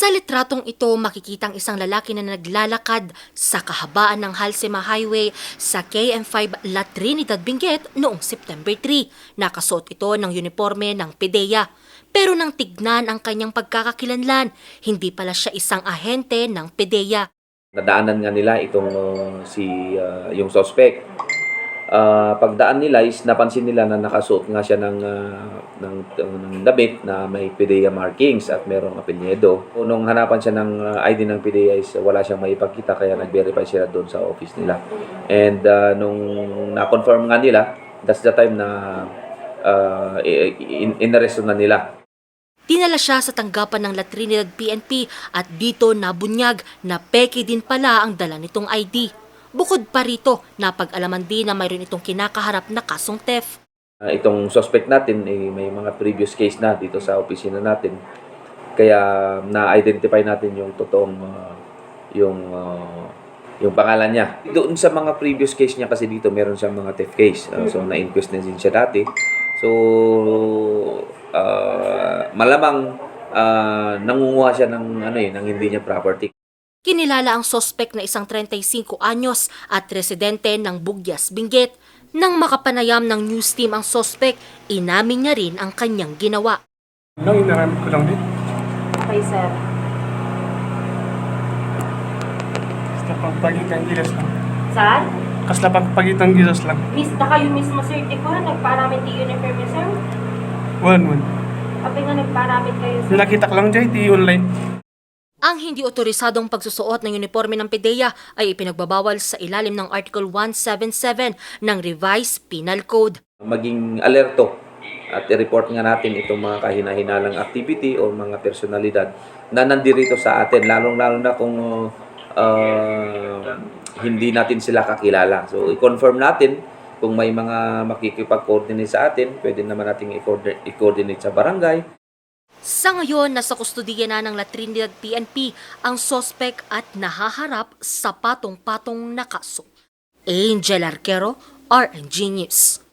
Sa litratong ito, makikitang isang lalaki na naglalakad sa kahabaan ng Halsema Highway sa KM5 La Trinidad, Benguet noong September 3. Nakasuot ito ng uniforme ng PDEA. Pero nang tignan ang kanyang pagkakakilanlan, hindi pala siya isang ahente ng PDEA. nadaanan nga nila itong uh, si uh, yung suspect. Ah, pagdaan nila is napansin nila na nakasuot nga siya ng ah, ng, ng damit na may PDEA markings at merong apelyido. So, Nung hanapan siya ng ah, ID ng PDEA is wala siyang maipagkita kaya nag-verify sila doon sa office nila. And ah, nung na-confirm nga nila, that's the time na uh, in inaresto na nila. Dinala siya sa tanggapan ng La Trinidad PNP at dito nabunyag na peke din pala ang dala nitong ID. Bukod pa rito, napag-alaman din na mayroon itong kinakaharap na kasong theft. Ah, itong suspect natin eh, may mga previous case na dito sa opisina natin. Kaya na-identify natin yung totoong ah, yung ah, yung pangalan niya. Doon sa mga previous case niya kasi dito meron siyang mga theft case. Ah, so na-inquest na din siya dati. So ah, malamang ah, nangunguha siya ng ano eh, ng hindi niya property. Kinilala ang sospek na isang 35 anyos at residente ng Bugyas, Benguet. Nang makapanayam ng news team ang sospek, inamin niya rin ang kanyang ginawa. Nang inaramit ko lang din. Okay, sir. Basta pagpagitan gilas lang. Sir? Kasla pagpagitan gilas lang. Miss, na kayo mismo, sir. Di ko na nagparamit di uniform niyo, sir. One, one. Abi nga nagparamit kayo, sir. Nakita ko lang dyan, di online. Ang hindi otorisadong pagsusuot ng uniforme ng PDEA ay ipinagbabawal sa ilalim ng Article 177 ng Revised Penal Code. maging alerto at i-report nga natin itong mga kahina-hinalang activity o mga personalidad na nandirito sa atin, lalong-lalo na kung uh, hindi natin sila kakilala. So, i-confirm natin kung may mga makikipag-coordinate sa atin, pwede naman natin i-coordinate sa barangay. Sa ngayon, nasa kustudiya na ng La PNP ang sospek at nahaharap sa patong-patong na kaso. Angel Arquero, RNG News.